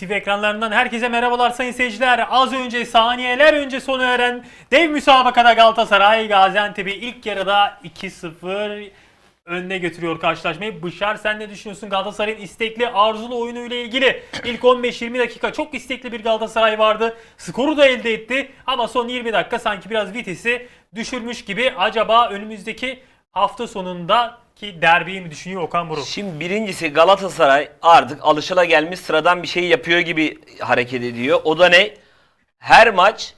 İTV ekranlarından herkese merhabalar sayın seyirciler. Az önce saniyeler önce sona eren dev müsabakada Galatasaray Gaziantep'i ilk yarıda 2-0 önüne götürüyor karşılaşmayı. Bışar sen ne düşünüyorsun Galatasaray'ın istekli arzulu oyunuyla ilgili? İlk 15-20 dakika çok istekli bir Galatasaray vardı. Skoru da elde etti ama son 20 dakika sanki biraz vitesi düşürmüş gibi. Acaba önümüzdeki hafta sonundaki derbiyi mi düşünüyor Okan Buruk? Şimdi birincisi Galatasaray artık alışılagelmiş sıradan bir şey yapıyor gibi hareket ediyor. O da ne? Her maç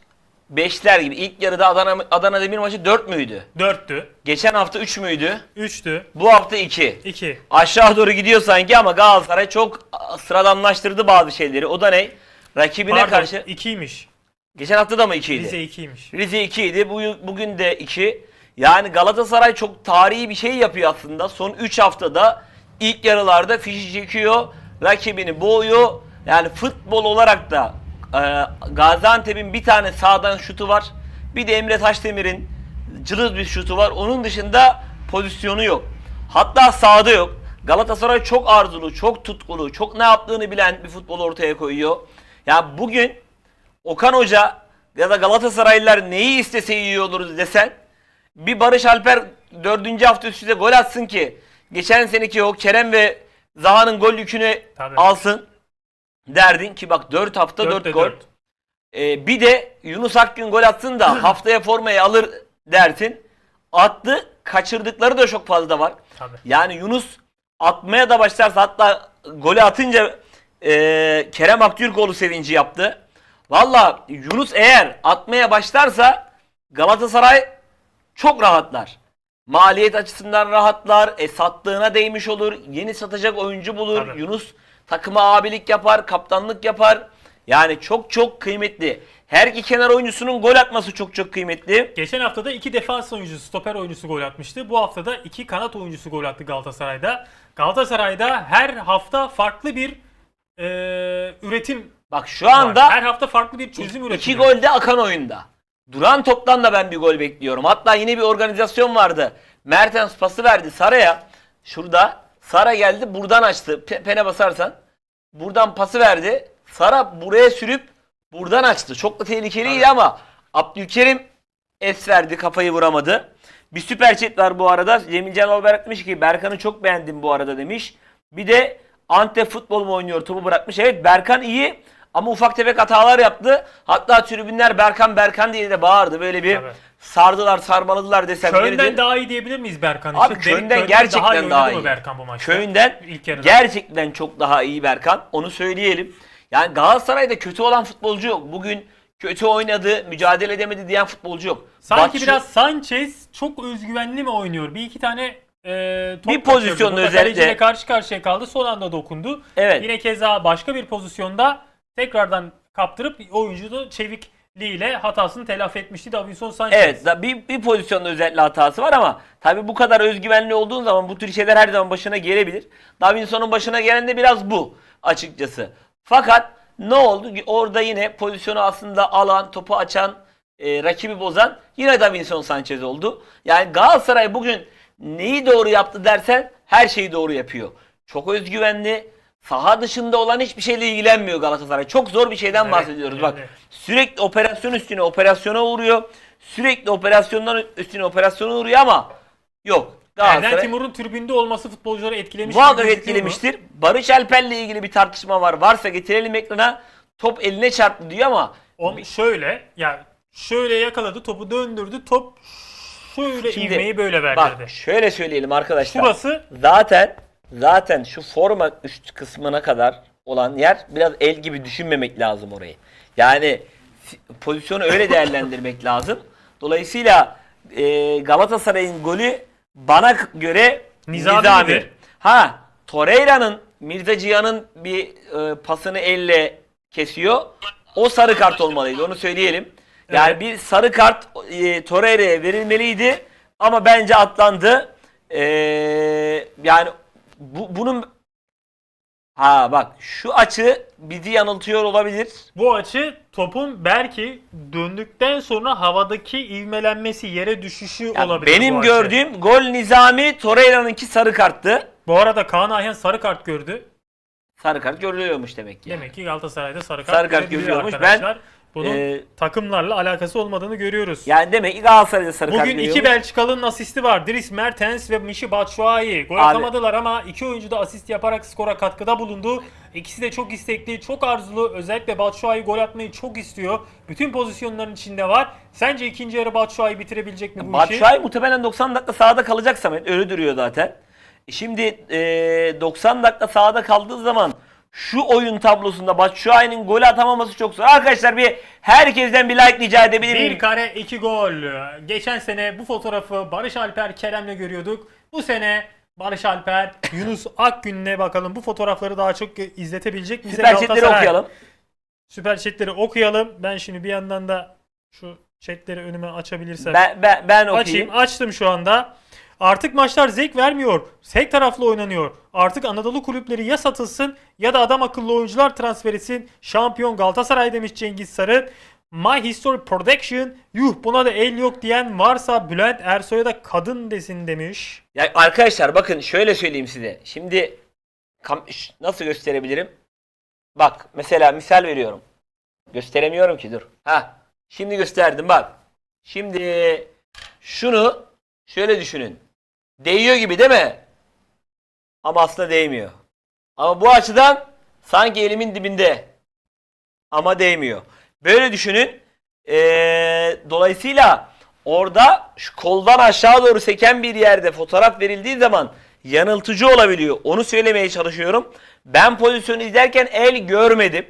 beşler gibi. İlk yarıda Adana, Adana Demir maçı 4 müydü? 4'tü, Geçen hafta 3 müydü? 3'tü, Bu hafta 2. 2. Aşağı doğru gidiyor sanki ama Galatasaray çok sıradanlaştırdı bazı şeyleri. O da ne? Rakibine Pardon, karşı. 2'ymiş. Geçen hafta da mı 2 idi? Rize 2'ymiş. Rize 2 idi. Bu, bugün de 2. Yani Galatasaray çok tarihi bir şey yapıyor aslında. Son 3 haftada ilk yarılarda fişi çekiyor. Rakibini boğuyor. Yani futbol olarak da e, Gaziantep'in bir tane sağdan şutu var. Bir de Emre Taşdemir'in cılız bir şutu var. Onun dışında pozisyonu yok. Hatta sahada yok. Galatasaray çok arzulu, çok tutkulu, çok ne yaptığını bilen bir futbol ortaya koyuyor. Ya bugün Okan Hoca ya da Galatasaraylılar neyi istese iyi olur desen bir Barış Alper dördüncü hafta üst üste gol atsın ki geçen seneki o Kerem ve Zaha'nın gol yükünü Tabii. alsın derdin ki bak 4 hafta 4 Dörtte gol. dört. Ee, bir de Yunus Akgün gol atsın da haftaya formayı alır dersin. Attı. Kaçırdıkları da çok fazla var. Tabii. Yani Yunus atmaya da başlarsa hatta golü atınca e, Kerem Aktürkoğlu sevinci yaptı. Valla Yunus eğer atmaya başlarsa Galatasaray çok rahatlar. Maliyet açısından rahatlar. E sattığına değmiş olur. Yeni satacak oyuncu bulur. Tabii. Yunus takıma abilik yapar, kaptanlık yapar. Yani çok çok kıymetli. Her iki kenar oyuncusunun gol atması çok çok kıymetli. Geçen hafta da iki defans oyuncusu, stoper oyuncusu gol atmıştı. Bu hafta da iki kanat oyuncusu gol attı Galatasaray'da. Galatasaray'da her hafta farklı bir e, üretim Bak şu var. anda Her hafta farklı bir çözüm İki üretiyor. gol de akan oyunda. Duran toptan da ben bir gol bekliyorum. Hatta yine bir organizasyon vardı. Mertens pası verdi Sara'ya. Şurada Sara geldi buradan açtı. Pe- pene basarsan. Buradan pası verdi. Sara buraya sürüp buradan açtı. Çok da tehlikeliydi ama Abdülkerim es verdi kafayı vuramadı. Bir süper chat var bu arada. Cemil Can Albayrak demiş ki Berkan'ı çok beğendim bu arada demiş. Bir de Antep futbol mu oynuyor topu bırakmış. Evet Berkan iyi ama ufak tefek hatalar yaptı. Hatta tribünler Berkan Berkan diye de bağırdı. Böyle bir Tabii. sardılar sarmaladılar desem yeridir. daha iyi diyebilir miyiz Berkan Abi için? Derik Köy'den Köy'den gerçekten iyi oynadı daha iyi. Berkan bu maçta? Köyünden İlk yarıda. gerçekten çok daha iyi Berkan. Onu söyleyelim. Yani Galatasaray'da kötü olan futbolcu yok. Bugün kötü oynadı, mücadele edemedi diyen futbolcu yok. Sanki Batçı- biraz Sanchez çok özgüvenli mi oynuyor? Bir iki tane e, top Bir pozisyonda özellikle- karşı karşıya kaldı. Son anda dokundu. Evet. Yine keza başka bir pozisyonda tekrardan kaptırıp oyuncu da çevikliğiyle hatasını telafi etmişti Davinson Sanchez. Evet bir, bir pozisyonda özellikle hatası var ama tabii bu kadar özgüvenli olduğun zaman bu tür şeyler her zaman başına gelebilir. Davinson'un başına gelen de biraz bu açıkçası. Fakat ne oldu? Orada yine pozisyonu aslında alan, topu açan, e, rakibi bozan yine Davinson Sanchez oldu. Yani Galatasaray bugün neyi doğru yaptı dersen her şeyi doğru yapıyor. Çok özgüvenli. Saha dışında olan hiçbir şeyle ilgilenmiyor Galatasaray. Çok zor bir şeyden Evet, bahsediyoruz. Bak evet. Sürekli operasyon üstüne operasyona uğruyor. Sürekli operasyondan üstüne operasyona uğruyor ama yok. Erden Galatasaray Timur'un tribünde olması futbolcuları etkilemiş. muhakkak gözüküyor mu? etkilemiştir. Barış Alper'le ilgili bir tartışma var. Varsa getirelim ekrana. Top eline çarptı diyor ama On, şöyle yani şöyle yakaladı topu döndürdü top şöyle Şimdi, ivmeyi böyle verdirdi. bak şöyle söyleyelim arkadaşlar. Şurası Zaten zaten şu forma üst kısmına kadar olan yer biraz el gibi düşünmemek lazım orayı. Yani pozisyonu öyle değerlendirmek lazım. Dolayısıyla e, Galatasaray'ın golü bana göre Nizami nizami. Ha Torreira'nın Mirza Cihan'ın bir e, pasını elle kesiyor. O sarı kart olmalıydı onu söyleyelim. Yani Evet. bir sarı kart e, Torreira'ya verilmeliydi ama bence atlandı. E, yani bu, bunun ha bak şu açı bizi yanıltıyor olabilir. bu açı topun belki döndükten sonra havadaki ivmelenmesi yere düşüşü Ya olabilir. benim bu açı. gördüğüm gol Nizami Torreira'nınki sarı karttı. Bu arada Kaan Ayhan sarı kart gördü. sarı kart görülüyormuş demek ki. Demek ki Galatasaray'da sarı kart, Sarı kart görebiliyor görüyormuş. arkadaşlar. Bunun Ee, takımlarla alakası olmadığını görüyoruz. Yani demek ki Galatasaray'da sarı kart Bugün iki görüyormuş. Belçikalı'nın asisti var. Dries Mertens ve Michy Batshuayi. Gol Abi- atamadılar ama iki oyuncu da asist yaparak skora katkıda bulundu. İkisi de çok istekli, çok arzulu. Özellikle Batshuayi gol atmayı çok istiyor. Bütün pozisyonların içinde var. Sence ikinci yarı Batshuayi bitirebilecek mi bu işi? Batshuayi muhtemelen 90 dakika sahada kalacak Samet. Öyle duruyor zaten. E Şimdi e, 90 dakika sahada kaldığı zaman şu oyun tablosunda Batshuayi'nin gol atamaması çok zor. Arkadaşlar bir herkesten bir like rica edebilir miyim? Bir kare iki gol. Geçen sene bu fotoğrafı Barış Alper Kerem'le görüyorduk. Bu sene Barış Alper, Yunus Akgün'le bakalım bu fotoğrafları daha çok izletebilecek mi bize Süper chatleri okuyalım. Süper chatleri okuyalım. Ben şimdi bir yandan da şu chatleri önüme açabilirsem. Ben, ben, ben okuyayım. Açayım. Açtım şu anda. Artık maçlar zevk vermiyor. Tek taraflı oynanıyor. Artık Anadolu kulüpleri ya satılsın ya da adam akıllı oyuncular transfer etsin. Şampiyon Galatasaray demiş Cengiz Sarı. My History Production. Yuh buna da el yok diyen varsa Bülent Ersoy'a da kadın desin demiş. Ya arkadaşlar bakın şöyle söyleyeyim size. Şimdi nasıl gösterebilirim? Bak mesela misal veriyorum. Gösteremiyorum ki dur. Ha. Şimdi gösterdim bak. Şimdi şunu şöyle düşünün. Değiyor gibi değil mi? Ama aslında değmiyor. Ama bu açıdan sanki elimin dibinde. Ama değmiyor. Böyle düşünün. Ee, dolayısıyla orada şu koldan aşağı doğru seken bir yerde fotoğraf verildiği zaman yanıltıcı olabiliyor. Onu söylemeye çalışıyorum. Ben pozisyonu izlerken el görmedim.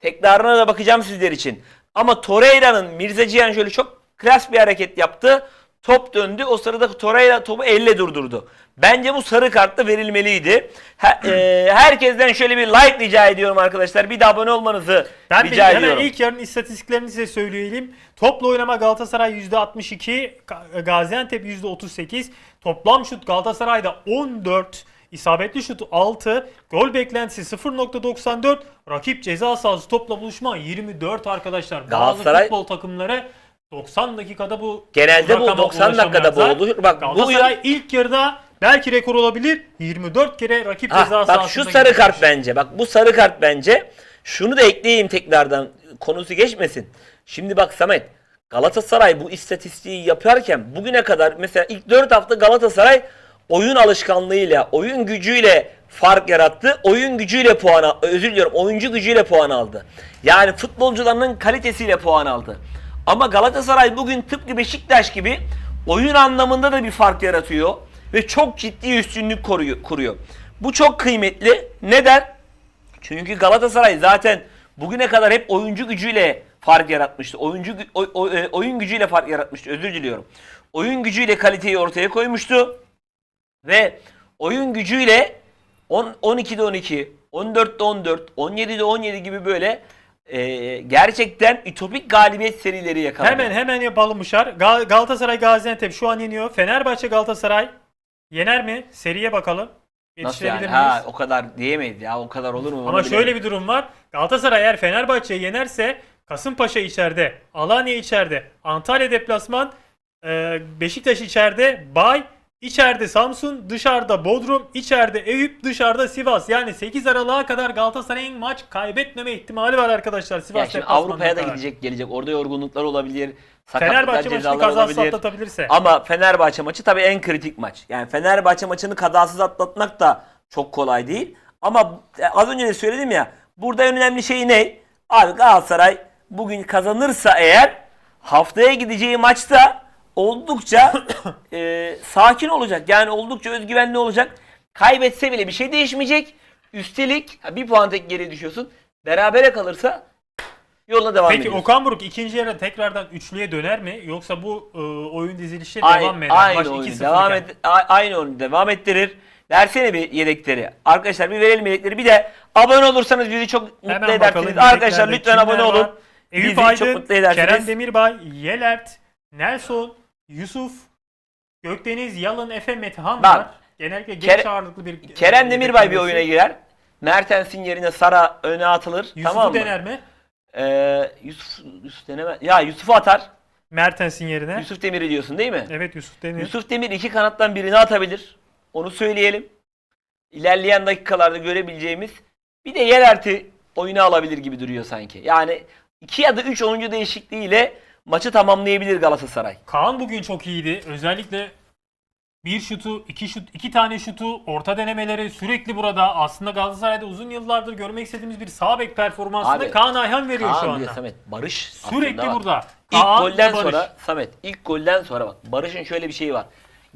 Tekrarına da bakacağım sizler için. Ama Torreira'nın Mirza Cihan şöyle çok klas bir hareket yaptı. Top döndü. O sırada Torreira topu elle durdurdu. Bence bu sarı kartla verilmeliydi. He- e, herkesten şöyle bir like rica ediyorum arkadaşlar. Bir de abone olmanızı Ben rica hemen ediyorum. ilk yarının istatistiklerini size söyleyelim. Topla oynama Galatasaray %62, Ga- Gaziantep %38. Toplam şut Galatasaray'da 14, isabetli şut 6, gol beklentisi 0.94, rakip ceza sahası topla buluşma 24 arkadaşlar. Bazı Galatasaray- futbol takımları 90 dakikada bu Genelde bu rakama 90 dakikada bu ulaşamazlar. olur. Bak bu Galatasaray ilk yarıda belki rekor olabilir. 24 kere rakip Ah, ceza bak sahasında şu sarı gitmiş. kart bence. Bak bu sarı kart bence. Şunu da ekleyeyim tekrardan. Konusu geçmesin. Şimdi bak Samet. Galatasaray bu istatistiği yaparken bugüne kadar mesela ilk 4 hafta Galatasaray oyun alışkanlığıyla, oyun gücüyle fark yarattı. Oyun gücüyle puan al- özür diliyorum. Oyuncu gücüyle puan aldı. Yani futbolcularının kalitesiyle puan aldı. Ama Galatasaray bugün tıpkı Beşiktaş gibi oyun anlamında da bir fark yaratıyor ve çok ciddi üstünlük koruyor, kuruyor. Bu çok kıymetli. Neden? Çünkü Galatasaray zaten bugüne kadar hep oyuncu gücüyle fark yaratmıştı. Oyuncu oy- e, oyun gücüyle fark yaratmıştı. Özür diliyorum. Oyun gücüyle kaliteyi ortaya koymuştu ve oyun gücüyle 10 12'de 12, 14'te 14, 17'de 17 gibi böyle e, gerçekten ütopik galibiyet serileri yakaladı. Hemen hemen yapalım Uşar. Gal- Galatasaray Gaziantep şu an yeniyor. Fenerbahçe Galatasaray yener mi? Seriye bakalım. Nasıl Yetiştirebilir yani? miyiz? Ha o kadar diyemeyiz ya. O kadar olur mu? Ama şöyle bir durum var. Galatasaray eğer Fenerbahçe'yi yenerse Kasımpaşa içeride, Alanya içeride, Antalya deplasman, e, Beşiktaş içeride, Bay içeride Samsun, dışarıda Bodrum, içeride Eyüp, dışarıda Sivas. Yani 8 Aralık'a kadar Galatasaray'ın maç kaybetmeme ihtimali var arkadaşlar. Sivas Ya şimdi deplasmanına Avrupa'ya da kadar. gidecek gelecek. Orada yorgunluklar olabilir. Sakatlıklar, Fenerbahçe maçını kazasız olabilir. atlatabilirse. Ama Fenerbahçe maçı tabii en kritik maç. Yani Fenerbahçe maçını kazasız atlatmak da çok kolay değil. Ama e, az önce de söyledim ya. Burada en önemli şey ne? Abi Galatasaray bugün kazanırsa eğer haftaya gideceği maçta oldukça e, sakin olacak. Yani oldukça özgüvenli olacak. Kaybetse bile bir şey değişmeyecek. Üstelik bir puan tek geri düşüyorsun. Berabere kalırsa yola devam Peki ediyorsun. Okan Buruk ikinci yarıda tekrardan üçlüye döner mi? Yoksa bu e, oyun dizilişi Aynı, devam mı eder? aynı Maç oyunu 2-0 devam a- aynı oyunu devam ettirir. Versene bir yedekleri. Arkadaşlar bir verelim yedekleri. Bir de abone olursanız bizi çok mutlu Hemen edersiniz. Arkadaşlar lütfen abone kimler olun. var? Eyüp Bizi çok Aydın, mutlu edersiniz. Kerem Demirbay, Yelert, Nelson, Yusuf, Gökdeniz, Yalın, Efe, Metehan Bak, var. Genellikle genç Kere- ağırlıklı bir Kerem Demirbay bir oyuna girer. Mertens'in yerine Sara öne atılır. Yusuf'u tamam mı? dener mi? Ee, Yusuf, Yusuf deneme. Ya Yusuf'u atar. Mertens'in yerine. Yusuf Demir'i diyorsun değil mi? Evet Yusuf denir. Yusuf Demir iki kanattan birini atabilir. Onu söyleyelim. İlerleyen dakikalarda görebileceğimiz bir de Yelert'i oyuna alabilir gibi duruyor sanki. Yani 2 ya da 3 oyuncu değişikliğiyle maçı tamamlayabilir Galatasaray. Kaan bugün çok iyiydi. Özellikle bir şutu, iki şut, iki tane şutu, orta denemeleri sürekli burada. Aslında Galatasaray'da uzun yıllardır görmek istediğimiz bir sağ bek performansını Abi, Kaan Ayhan veriyor şu Kaan de anda. Samet Barış Sürekli aslında bak, burada. İlk Kaan golden Barış. sonra Samet ilk golden sonra bak Barış'ın şöyle bir şeyi var.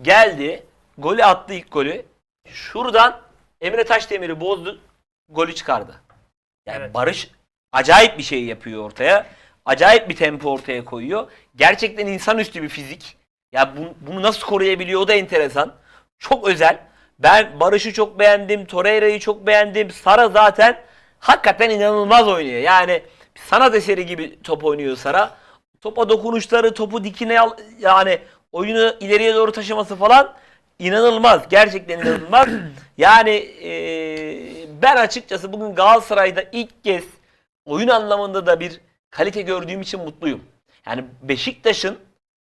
Geldi, golü attı ilk golü. Şuradan Emre Taşdemir'i bozdu, golü çıkardı. Yani Evet. Barış acayip bir şey yapıyor ortaya. Acayip bir tempo ortaya koyuyor. Gerçekten insanüstü bir fizik. Ya bu- bunu nasıl koruyabiliyor o da enteresan. Çok özel. Ben Barış'ı çok beğendim. Torreira'yı çok beğendim. Sara zaten hakikaten inanılmaz oynuyor. Yani sanat eseri gibi top oynuyor Sara. Topa dokunuşları, topu dikine al, yani oyunu ileriye doğru taşıması falan inanılmaz. Gerçekten inanılmaz. yani eee, ben açıkçası bugün Galatasaray'da ilk kez oyun anlamında da bir kalite gördüğüm için mutluyum. Yani Beşiktaş'ın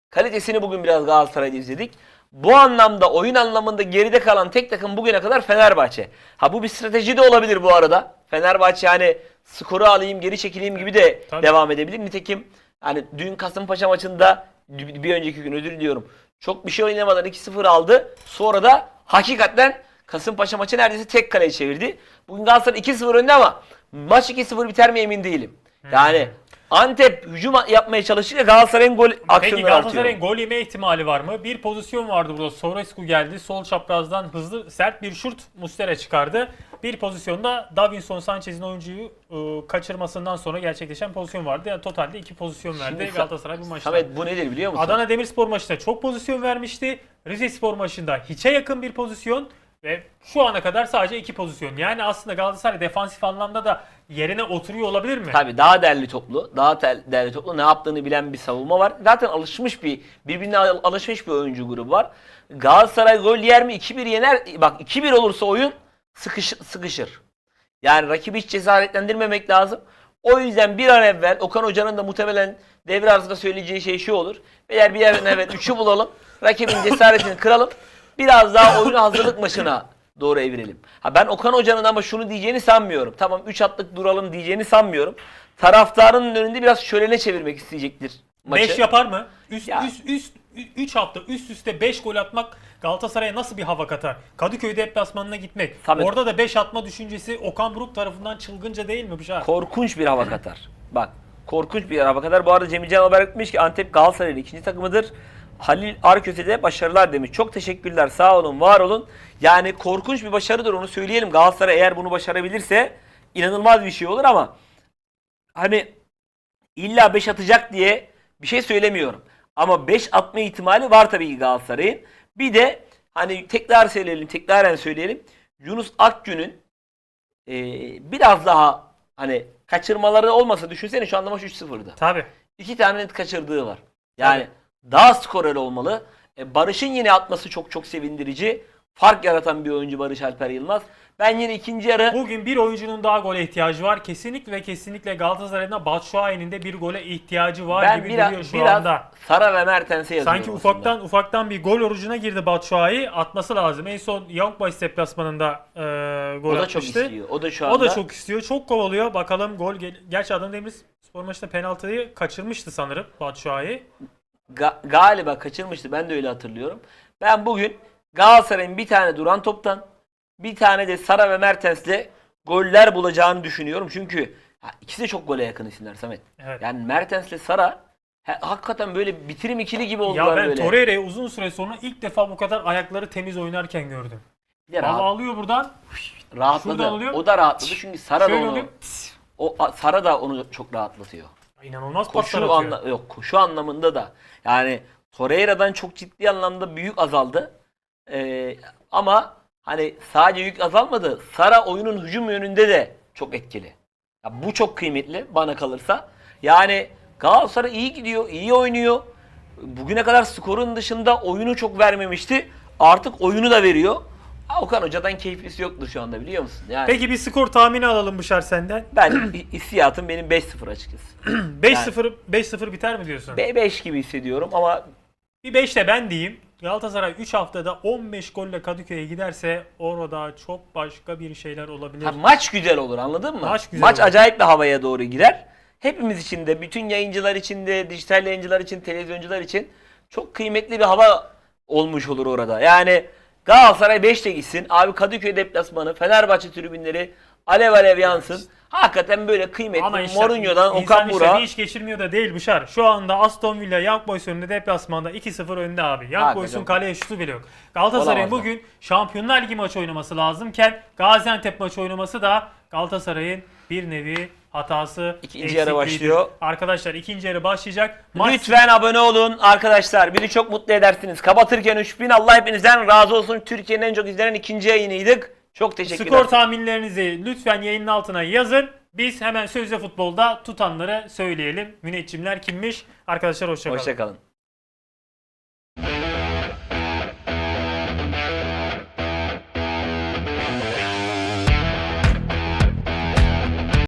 kalitesini bugün biraz Galatasaray'da izledik. Bu anlamda oyun anlamında geride kalan tek takım bugüne kadar Fenerbahçe. Ha bu bir strateji de olabilir bu arada. Fenerbahçe yani skoru alayım geri çekileyim gibi de Tabii. devam edebilir. Nitekim hani dün Kasımpaşa maçında bir önceki gün özür diliyorum. Çok bir şey oynamadan 2-0 aldı. Sonra da hakikaten Kasımpaşa maçı neredeyse tek kaleye çevirdi. Bugün Galatasaray 2-0 önde ama maç 2-0 biter mi emin değilim. Yani Antep hücum yapmaya çalıştıkça Galatasaray'ın gol Peki aksiyonları artıyor. Galatasaray'ın gol yeme ihtimali var mı? Bir pozisyon vardı burada. Sorescu geldi. Sol çaprazdan hızlı sert bir şut Mustera çıkardı. Bir pozisyonda Davinson Sanchez'in oyuncuyu e, kaçırmasından sonra gerçekleşen pozisyon vardı. Yani totalde iki pozisyon verdi Sa- Galatasaray bu maçta. Samet bu nedir biliyor musun? Adana Demirspor maçında çok pozisyon vermişti. Rize Spor maçında hiçe yakın bir pozisyon ve şu ana kadar sadece iki pozisyon. Yani aslında Galatasaray defansif anlamda da yerine oturuyor olabilir mi? Tabii daha değerli toplu, daha tel- değerli toplu ne yaptığını bilen bir savunma var. Zaten alışmış bir, birbirine al- alışmış bir oyuncu grubu var. Galatasaray gol yer mi? 2-1 yener. Bak 2-1 olursa oyun sıkışır. sıkışır. Yani rakibi hiç cesaretlendirmemek lazım. O yüzden bir an evvel Okan Hoca'nın da muhtemelen devre arasında söyleyeceği şey şu olur. Eğer bir an evvel 3'ü bulalım. Rakibin cesaretini kıralım. Biraz daha oyunu hazırlık maçına doğru evirelim. Ha ben Okan Hoca'nın ama şunu diyeceğini sanmıyorum. Tamam 3 atlık duralım diyeceğini sanmıyorum. Taraftarın önünde biraz şölene çevirmek isteyecektir maçı. 5 yapar mı? Üst Ya. üst üst 3 hafta üst üste 5 gol atmak Galatasaray'a nasıl bir hava katar? Kadıköy deplasmanına gitmek. Samet- Orada da 5 atma düşüncesi Okan Buruk tarafından çılgınca değil mi bu şart? korkunç bir hava katar. Bak korkunç bir hava katar. Bu arada Cemil Can haber etmiş ki Antep Galatasaray'ın ikinci takımıdır. Halil Arköse de başarılar demiş. Çok teşekkürler. Sağ olun, var olun. Yani korkunç bir başarıdır onu söyleyelim. Galatasaray eğer bunu başarabilirse inanılmaz bir şey olur ama hani illa 5 atacak diye bir şey söylemiyorum. Ama 5 atma ihtimali var tabii ki Galatasaray'ın. Bir de hani tekrar söyleyelim, tekraren söyleyelim. Yunus Akgün'ün e, biraz daha hani kaçırmaları olmasa düşünsene şu anda maç 3-0'dı. Tabi. İki tane net kaçırdığı var. Yani daha skorer olmalı. E, Barış'ın yine atması çok çok sevindirici. Fark yaratan bir oyuncu Barış Alper Yılmaz. Ben yine ikinci yarı Bugün bir oyuncunun daha gole ihtiyacı var. Kesinlikle ve kesinlikle Galatasaray'ın Batshuayi'nin de bir gole ihtiyacı var ben gibi biraz, duruyor şu biraz anda. Sara ve Mertens'e yazıyorum. Sanki aslında. ufaktan ufaktan bir gol orucuna girdi Batshuayi. Atması lazım. En son Young Boys deplasmanında e, gol o da atmıştı. çok istiyor. O da şu anda O da çok istiyor. Çok kovalıyor. Bakalım gol gel- Gerçi Adana Demirspor maçında penaltıyı kaçırmıştı sanırım Batshuayi. Ga- galiba kaçırmıştı. Ben de öyle hatırlıyorum. Ben bugün Galatasaray'ın bir tane duran toptan bir tane de Sara ve Mertens'le goller bulacağını düşünüyorum. Çünkü ha, ikisi de çok gole yakın isimler Samet. Evet. Yani Mertens'le Sara ha, hakikaten böyle bitirim ikili gibi Ya oldular ben böyle. Torreira'yı uzun süre sonra ilk defa bu kadar ayakları temiz oynarken gördüm. Bir de rahat- alıyor buradan. rahatladı. alıyor. O da rahatladı çünkü Sara da Şöyle onu oluyor. o Sara da onu çok rahatlatıyor. İnanılmaz paslar Koşu atıyor. anla yok koşu anlamında da yani Torreira'dan çok ciddi anlamda büyük azaldı. Ee, ama hani sadece yük azalmadı. Sara oyunun hücum yönünde de çok etkili. Ya bu çok kıymetli bana kalırsa. Yani Galatasaray iyi gidiyor, iyi oynuyor. Bugüne kadar skorun dışında oyunu çok vermemişti. Artık oyunu da veriyor. Okan Hoca'dan keyiflisi yoktur şu anda biliyor musun? Yani Peki bir skor tahmini alalım Bışar senden. ben hissiyatım benim 5-0 açıkçası. 5-0 5-0 biter mi diyorsun? 5 gibi hissediyorum ama Bir 5 de ben diyeyim. Galatasaray 3 haftada 15 golle Kadıköy'e giderse orada çok başka bir şeyler olabilir. Ha, maç güzel olur anladın mı? Maç güzel olur. acayip bir havaya doğru girer. Hepimiz için de, bütün yayıncılar için de, dijital yayıncılar için, televizyoncular için çok kıymetli bir hava olmuş olur orada. Yani Galatasaray 5'te gitsin. Abi Kadıköy deplasmanı, Fenerbahçe tribünleri alev alev yansın. Hakikaten böyle kıymetli. Ama işte Mourinho'dan insan Okan Burak'a. bir iş geçirmiyor da değil Bışar. Şu anda Aston Villa Young Boys önünde deplasmanda 2-0 önde abi. Young Hakikaten. Boys'un kaleye şutu bile yok. Galatasaray'ın bugün Şampiyonlar Ligi maçı oynaması lazımken Gaziantep maçı oynaması da Galatasaray'ın bir nevi hatası. İkinci yarı eksikliğidir. başlıyor. Arkadaşlar ikinci yarı başlayacak. Maç Lütfen abone olun arkadaşlar. Bizi çok mutlu edersiniz. Kapatırken 3000 Allah hepinizden razı olsun. Türkiye'nin en çok izlenen ikinci yayınıydık. Çok teşekkürler. Skor tahminlerinizi lütfen yayının altına yazın. Biz hemen Sözde Futbol'da tutanları söyleyelim. Müneccimler kimmiş? Arkadaşlar hoşçakalın. Hoşçakalın.